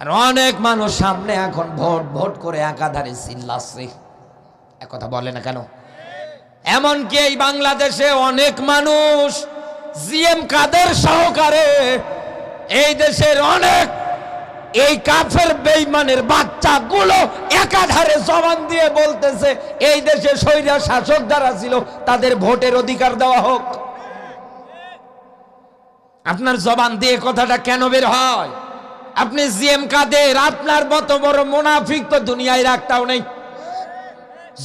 আর অনেক মানুষ সামনে এখন ভোট ভোট করে একাধারে চিল্লাচ্ছে কথা বলে না কেন? এমনকি এই বাংলাদেশে অনেক মানুষ জিএম কাদের সহকারে এই দেশের অনেক এই কাফের বেইমানের বাচ্চাগুলো একাধারে জবান দিয়ে বলতেছে, এই দেশে স্বৈরা শাসক যারা ছিল তাদের ভোটের অধিকার দেওয়া হোক। আপনার জবান দিয়ে কথাটা কেন বের হয়? আপনি জিএম কাদের? আপনার মতো বড় মুনাফিক তো দুনিয়ায় রাখতাও নেই।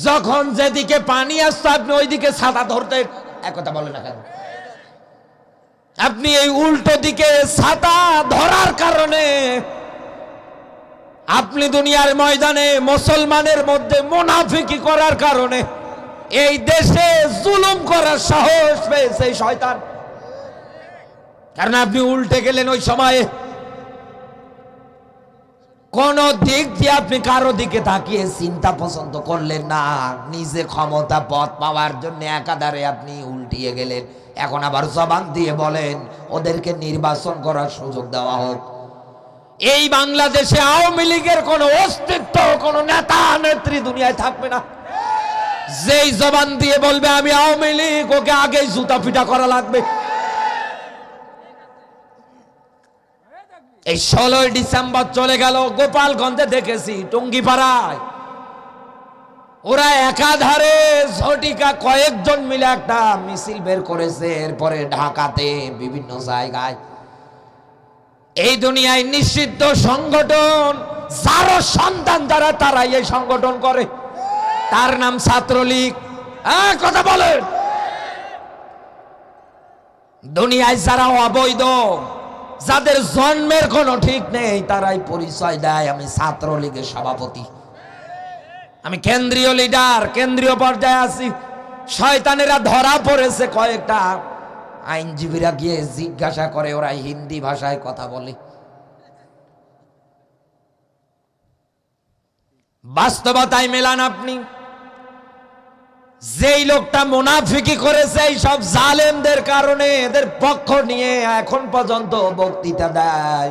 যখন যেদিকে পানি আসতো, আপনি ওইদিকে ছাতা ধরতেন। একথা বলে না কেন? আপনি এই উল্টো দিকে ছাতা ধরার কারণে আপনি দুনিয়ার ময়দানে মুসলমানের মধ্যে মুনাফিকি করার কারণে এই দেশে জুলুম করার সাহস পেয়েছে শয়তান। কারণ আপনি উল্টে গেলেন ওই সময়ে। কোন দিক দিয়ে আপনি কারও দিকে তাকিয়ে চিন্তা পছন্দ করলেন না, নিজে ক্ষমতা, পথ পাওয়ার জন্য একাধারে আপনি উল্টিয়ে গেলেন। এখন আবার জবান দিয়ে বলেন, ওদেরকে নির্বাচন করার সুযোগ দেওয়া হোক। এই বাংলাদেশে আওয়ামী লীগের কোন অস্তিত্ব, কোন নেতা, নেত্রী দুনিয়ায় থাকবে না। যেই জবান দিয়ে বলবে, আমি আওয়ামী লীগ, ওকে আগেই জুতা পিটা করা লাগবে। এই ষোলোই ডিসেম্বর চলে গেল, গোপালগঞ্জে দেখেছি, টঙ্গিপাড়ায়। ওরা একাধারে ঝটিকা কয়েকজন মিলে একটা মিছিল বের করেছে, এরপরে ঢাকাতে বিভিন্ন জায়গায়। এই দুনিয়ায় নিষিদ্ধ সংগঠন, যারও সন্তান যারা, তারাই এই সংগঠন করে। তার নাম ছাত্রলীগ। হ্যাঁ কথা বলেন। দুনিয়ায় যারা অবৈধ যাদের জন্মের কোনো ঠিক নেই, তারাই পরিচয় দেয়, আমি ছাত্রলীগের সভাপতি। আমি কেন্দ্রীয় লিডার, কেন্দ্রীয় পর্যায়ে আছি। শয়তানেরা ধরা পড়েছে কয়েকটা। আইনজীবীরা গিয়ে জিজ্ঞাসা করে, ওরা হিন্দি ভাষায় কথা বলে। বাস্তবতায় মেলান আপনি। যেই লোকটা মুনাফিকি করেছে, এই সব জালেমদের কারণে এদের পক্ষ নিয়ে এখন পর্যন্ত বক্তৃতা দেয়।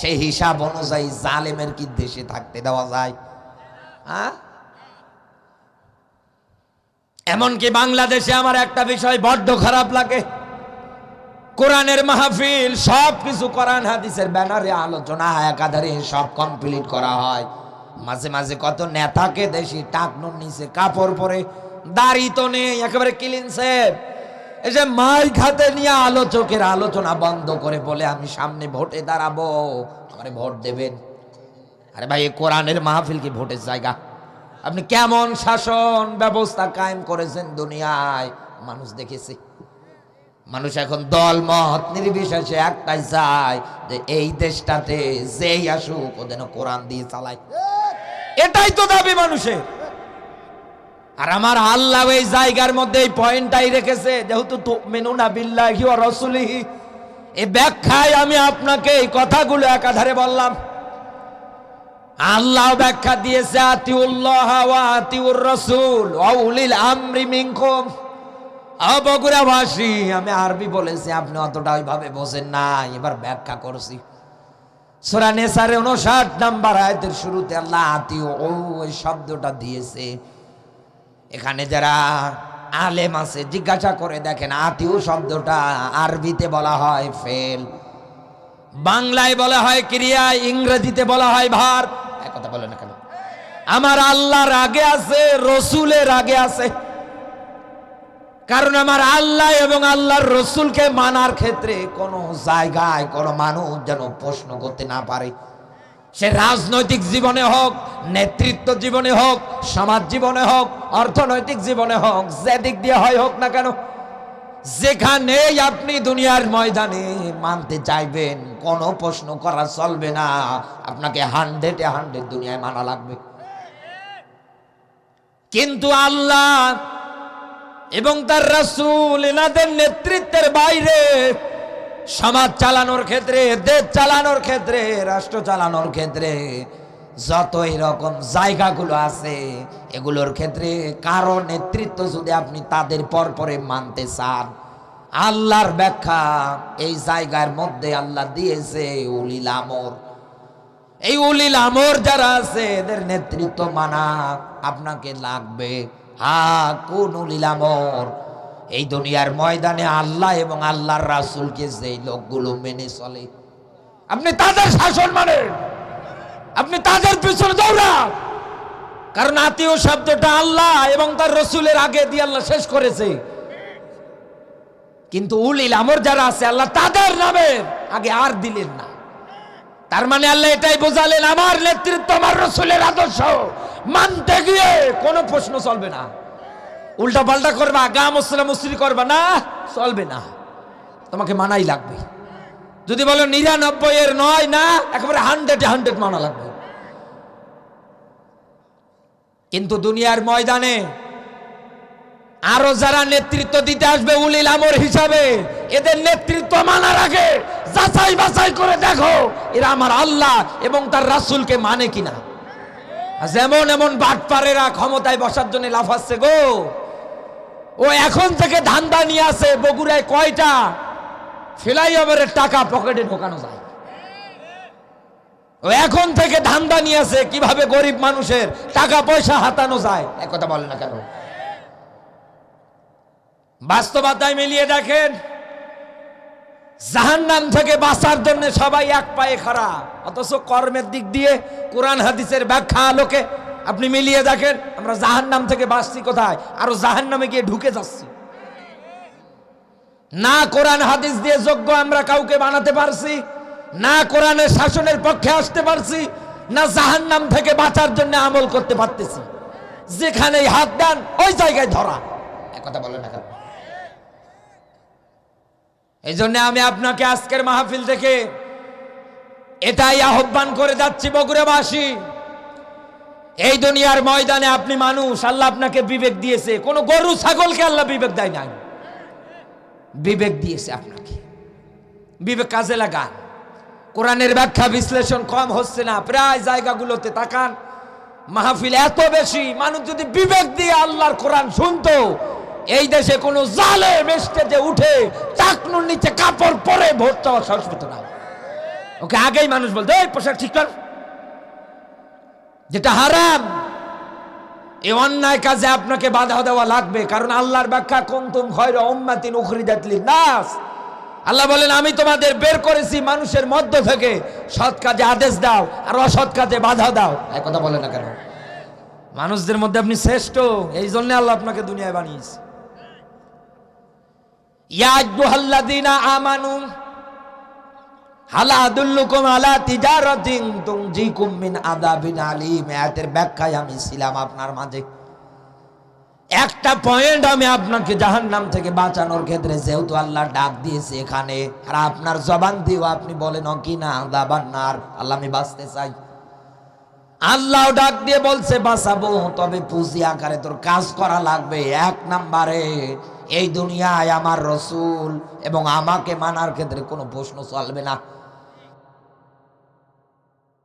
সেই হিসাব অনুযায়ী জালেমের কি দেশে থাকতে দেওয়া যায়? হ্যাঁ? এমনকি বাংলাদেশে আমার একটা বিষয় বড্ড খারাপ লাগে। কোরআনের মাহফিল, সব কিছু কোরআন, হাদিসের ব্যানারে আলোচনা একাধারে সব কমপ্লিট করা হয়। মাঝে মাঝে কত নেতাকে দেশি টাকনুর নিচে কাপড় পরে দাড়ি তো নেই, একেবারে ক্লিন সেভ এই যে মাই খাতে নিয়ে আলোচকের আলোচনা বন্ধ করে বলে, আমি সামনে ভোটে দাঁড়াবো। আমারে ভোট দেবেন? আরে ভাই কোরআনের মাহফিল কি ভোটের জায়গা? আপনি কেমন শাসন ব্যবস্থা কায়েম করেছেন দুনিয়ায়? মানুষ দেখেছে। মানুষ এখন দল মত নির্বিশেষে একটাই চায় যে, এই দেশটাতে যেই আসুক, ও যেন কোরআন দিয়ে চালায়। এটাই তো দাবি মানুষের। আর আমার আল্লাহ এই জায়গার মধ্যে এই পয়েন্টটাই রেখেছে, যেহেতু মেনুনা বিল্লাহি ও রসুলিহি। এই ব্যাখ্যায় আমি আপনাকে এই কথাগুলো একাধারে বললাম। আল্লাহ ব্যাখ্যা দিয়েছে, আতিউল্লাহ আতিউর রসুল অউলিল আমরি মিনকুম। বগুড়াবাসী, আমি আরবি বলেছি, আপনি অতটা ওইভাবে বোঝেন না, এবার ব্যাখ্যা করছি। সোরা নেসারে উনষাট নাম্বার আয়তের শুরুতে আল্লাহ আতি ও ওই শব্দটা দিয়েছে এখানে যারা আলেম আছে, জিজ্ঞাসা করে দেখেন, আতিউ শব্দটা আরবিতে বলা হয় ফেল। বাংলায় বলা হয় ক্রিয়া, ইংরেজিতে বলা হয় ভার। এক কথা বলে না কেন? আমার আল্লাহর আগে আছে, রসুলের আগে আছে। কারণ আমার আল্লাহ এবং আল্লাহর রসুলকে মানার ক্ষেত্রে কোনো জায়গায় কোনো মানুষ যেন প্রশ্ন করতে না পারে। সে রাজনৈতিক জীবনে হোক, নেতৃত্ব জীবনে হোক, সমাজ জীবনে হোক, অর্থনৈতিক জীবনে হোক যে দিক দিয়ে হয় হোক না কেন যেখানে আপনি দুনিয়ার ময়দানে মানতে চাইবেন, কোনো প্রশ্ন করা চলবে না। আপনাকে হান্ড্রেডে হান্ড্রেড দুনিয়ায় মানা লাগবে। কিন্তু আল্লাহ এবং তার রাসূল, এনাদের নেতৃত্বের বাইরে সমাজ চালানোর ক্ষেত্রে, দেশ চালানোর ক্ষেত্রে, রাষ্ট্র চালানোর ক্ষেত্রে যত এরকম জায়গাগুলো আছে, এগুলোর ক্ষেত্রে কারও নেতৃত্ব যদি আপনি তাদের পর পরে মানতে চান, আল্লাহর ব্যাখ্যা এই জায়গার মধ্যে আল্লাহ দিয়েছে, উলিল আমর। এই উলিল আমর যারা আছে, এদের নেতৃত্ব মানা আপনাকে লাগবে। হা, কোন উলিল আমর? এই দুনিয়ার ময়দানে আল্লাহ এবং আল্লাহর রাসূলকে যেই লোকগুলো মেনে চলে। আপনি তাদের শাসন মানেন। আপনি তাদের পিছনে দৌড়ান। কারণ আত্মীয় শব্দটা আল্লাহ এবং তার রসুলের আগে দিয়ে আল্লাহ শেষ করেছে। কিন্তু উলিল আমর যারা আছে, আল্লাহ তাদের নামে আগে আর দিলেন না। তার মানে আল্লাহ এটাই বোঝালেন, আমার নেতৃত্ব, আমার রসুলের আদর্শ। মানতে গিয়ে কোনো প্রশ্ন চলবে না। উল্টা পাল্টা করবা, গা মসলা মুসরি করবা, না, চলবে না। তোমাকে মানাই লাগবে। যদি বলো নিরানব্বই এর নয়, না, একেবারে হান্ড্রেড হান্ড্রেড মানা লাগবে। কিন্তু দুনিয়ার ময়দানে আরও যারা নেতৃত্ব দিতে আসবে উলিল আমর হিসাবে, এদের নেতৃত্ব মানার আগে যাচাই বাছাই করে দেখো, এরা আমার আল্লাহ এবং তার রাসূলকে মানে কিনা। যেমন এমন বাটপারেরা ক্ষমতায় বসার জন্য লাফাচ্ছে গো ও এখন থেকে ধান্দা নিয়ে আসে, বগুড়ায় কয়টা? ফ্লাইওভারের টাকা পকেটে ঢোকানো যায়। ও এখন থেকে ধান্দা নিয়ে আসে, কীভাবে গরিব মানুষের টাকা পয়সা হাতানো যায়। এক কথা বলে না কেন? বাস্তবতায় মিলিয়ে দেখেন, জাহান্নাম থেকে বাঁচার জন্য সবাই এক পায়ে খাড়া, অথচ কর্মের দিক দিয়ে কোরআন হাদিসের ব্যাখ্যা আলোকে আপনি মিলিয়ে দেখেন, আমরা জাহান্নাম থেকে বাঁচছি কোথায়? আরও জাহান্নামে গিয়ে ঢুকে যাচ্ছি। না কোরআন হাদিস দিয়ে যোগ্য আমরা কাউকে বানাতে পারছি, না কোরআনের শাসনের পক্ষে আসতে পারছি, না জাহান্নাম থেকে বাঁচার জন্য আমল করতে পারতেছি। যেখানেই হাত দেন, ওই জায়গায় ধরা। কথা বলে না এই জন্য আমি আপনাকে আজকের মাহফিল থেকে এটাই আহ্বান করে যাচ্ছি বগুড়াবাসী। এই দুনিয়ার ময়দানে আপনি মানুষ, আল্লাহ আপনাকে বিবেক দিয়েছে। কোন গরু, ছাগলকে আল্লাহ বিবেক দেয় নাই। বিবেক দিয়েছে আপনাকে। বিবেক কাজে লাগান। কোরআনের ব্যাখ্যা বিশ্লেষণ কম হচ্ছে না, প্রায় জায়গাগুলোতে তাকান। মাহফিল এত বেশি, মানুষ যদি বিবেক দিয়ে আল্লাহর কোরআন শুনতো, এই দেশে কোনো জালে মেস্টেজে উঠে টাকনুর নিচে কাপড় পরে ভোট চাওয়ার সাহস পেত না। ওকে আগেই মানুষ বলতো, এই পোশাক ঠিক কর যেটা হারাম। এ অন্যায় কাজে আপনাকে বাধা দেওয়া লাগবে, কারণ আল্লাহর ব্যাখ্যা, কুনতুম খয়রা উম্মাতিন উখরিজাত লিন-নাস। আল্লাহ বলেন, আমি তোমাদের বের করেছি মানুষের মধ্য থেকে। সৎ কাজে আদেশ দাও, আর অসৎ কাজে বাধা দাও। এক কথা বলে না কেন? মানুষদের মধ্যে আপনি শ্রেষ্ঠ, এই জন্য আল্লাহ আপনাকে দুনিয়ায় বানিয়েছে। ইয়া আমানু ব্যাখ্যায় আমি ছিলাম আপনার মাঝে। একটা পয়েন্ট আমি আপনাকে জাহান্নাম থেকে বাঁচানোর ক্ষেত্রে যেহেতু আল্লাহ ডাক দিয়েছে এখানে, আর আপনার জবান দিও আপনি বলেন কি না? দাবান্নার আল্লাহ, আমি বাঁচতে চাই। আল্লাহ ডাক দিয়ে বলছে, বাঁচাবো, তবে পুঁজি আকারে তোর কাজ করা লাগবে। এক নাম্বারে, এই দুনিয়ায় আমার রসুল এবং আমাকে মানার ক্ষেত্রে কোনো প্রশ্ন চলবে না।